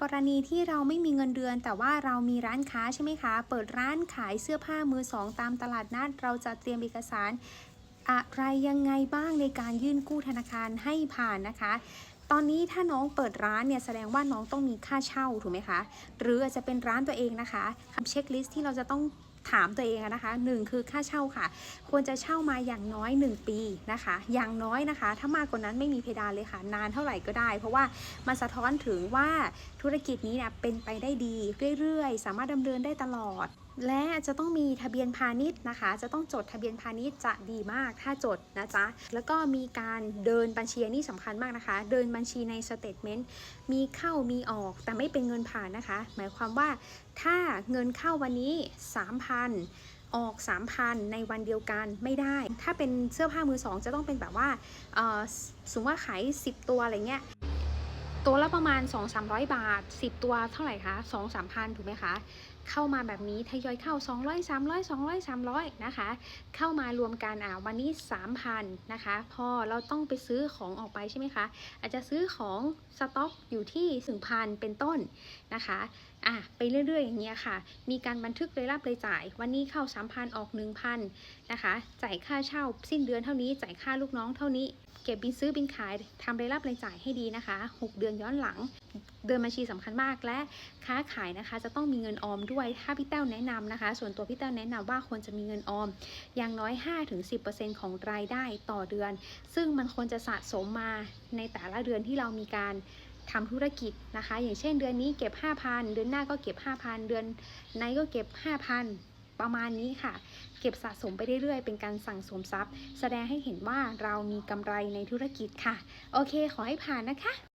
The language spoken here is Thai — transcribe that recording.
กรณีที่เราไม่มีเงินเดือน แต่ว่าเรามีร้านค้าใช่ไหมคะ เปิดร้านขายเสื้อผ้ามือสองตามตลาดนัดเราจะเตรียมเอกสารอะไรยังไงบ้างในการยื่นกู้ธนาคารให้ผ่านนะคะตอนนี้ถ้าน้องเปิดร้านเนี่ยแสดงว่าน้องต้องมีค่าเช่าถูกไหมคะ หรืออาจจะเป็นร้านตัวเองนะคะคำเช็คลิสต์ที่เราจะต้องถามตัวเองนะคะหนึ่งคือค่าเช่าค่ะ ควรจะเช่ามาอย่างน้อย 1 ปีนะคะ อย่างน้อยนะคะ ถ้ามากกว่านั้นไม่มีเพดานเลยค่ะ นานเท่าไหร่ก็ได้ เพราะว่ามันสะท้อนถึงว่าธุรกิจนี้เนี่ยเป็นไปได้ดีเรื่อยๆ สามารถดำเนินได้ตลอด และจะต้องมีทะเบียนพาณิชย์นะคะ จะต้องจดทะเบียนพาณิชย์จะดีมากถ้าจดนะจ๊ะ แล้วก็มีการเดินบัญชีนี่สำคัญมากนะคะ เดินบัญชีในสเตทเมนต์มีเข้ามีออกแต่ไม่เป็นเงินผ่านนะคะ หมายความว่า ถ้าเงินเข้าวันนี้ 3,000 ออก 3,000 ในวันเดียวกันไม่ได้ ถ้าเป็นเสื้อผ้ามือสองจะต้องเป็นแบบว่าสมมติว่าขาย 10 ตัวอะไรเงี้ย ตัวละประมาณ 2-300 บาท 10 ตัวเท่าไหร่คะ2-3พันถูกไหมคะ เข้ามาแบบนี้ทยอยเข้า 200 300 200 300 นะคะ เข้ามารวมกันอ่าวันนี้ 3,000 นะคะ พอเราต้องไปซื้อของออกไปใช่ไหมคะ อาจจะซื้อของสต็อกอยู่ที่ 1,000 เป็นต้นนะคะอะไปเรื่อยๆอย่างเงี้ยค่ะ มีการบันทึกรายรับรายจ่าย วันนี้เข้า 3,000 ออก 1,000 นะคะ จ่ายค่าเช่าสิ้นเดือนเท่านี้ จ่ายค่าลูกน้องเท่านี้ ก็บบินซื้อบินขายทำรายรับรายจ่ายให้ดีนะคะ 6 เดือนย้อนหลัง เดือนบัญชีสำคัญมากและค้าขายนะคะ จะต้องมีเงินออมด้วยถ้าพี่แต้วแนะนำนะคะ ส่วนตัวพี่แต้วแนะนำว่าควรจะมีเงินออม อย่างน้อย 5-10%ของรายได้ต่อเดือน ซึ่งมันควรจะสะสมมาในแต่ละเดือนที่เรามีการทำธุรกิจนะคะ อย่างเช่นเดือนนี้เก็บ 5,000 เดือนหน้าก็เก็บ 5,000 เดือนในก็เก็บ 5,000 ประมาณนี้ค่ะ เก็บสะสมไปเรื่อยๆ เป็นการสั่งสมทรัพย์ แสดงให้เห็นว่าเรามีกำไรในธุรกิจค่ะ โอเค ขอให้ผ่านนะคะ